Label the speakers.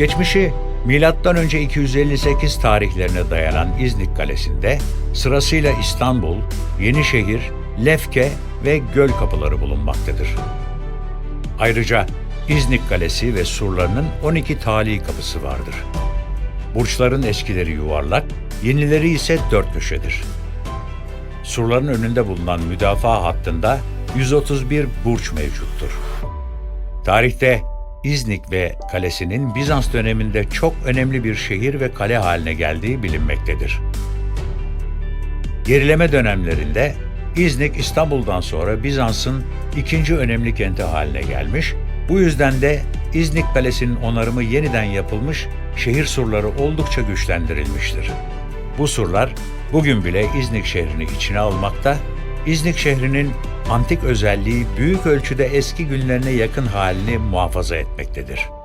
Speaker 1: Geçmişi M.Ö. 258 tarihlerine dayanan İznik Kalesi'nde sırasıyla İstanbul, Yenişehir, Lefke ve Göl kapıları bulunmaktadır. Ayrıca İznik Kalesi ve surlarının 12 tali kapısı vardır. Burçların eskileri yuvarlak, yenileri ise dört köşedir. Surların önünde bulunan müdafaa hattında 131 burç mevcuttur. Tarihte İznik ve kalesinin Bizans döneminde çok önemli bir şehir ve kale haline geldiği bilinmektedir. Gerileme dönemlerinde İznik İstanbul'dan sonra Bizans'ın ikinci önemli kenti haline gelmiş, bu yüzden de İznik Kalesi'nin onarımı yeniden yapılmış, şehir surları oldukça güçlendirilmiştir. Bu surlar bugün bile İznik şehrini içine almakta, İznik şehrinin antik özelliği büyük ölçüde eski günlerine yakın halini muhafaza etmektedir.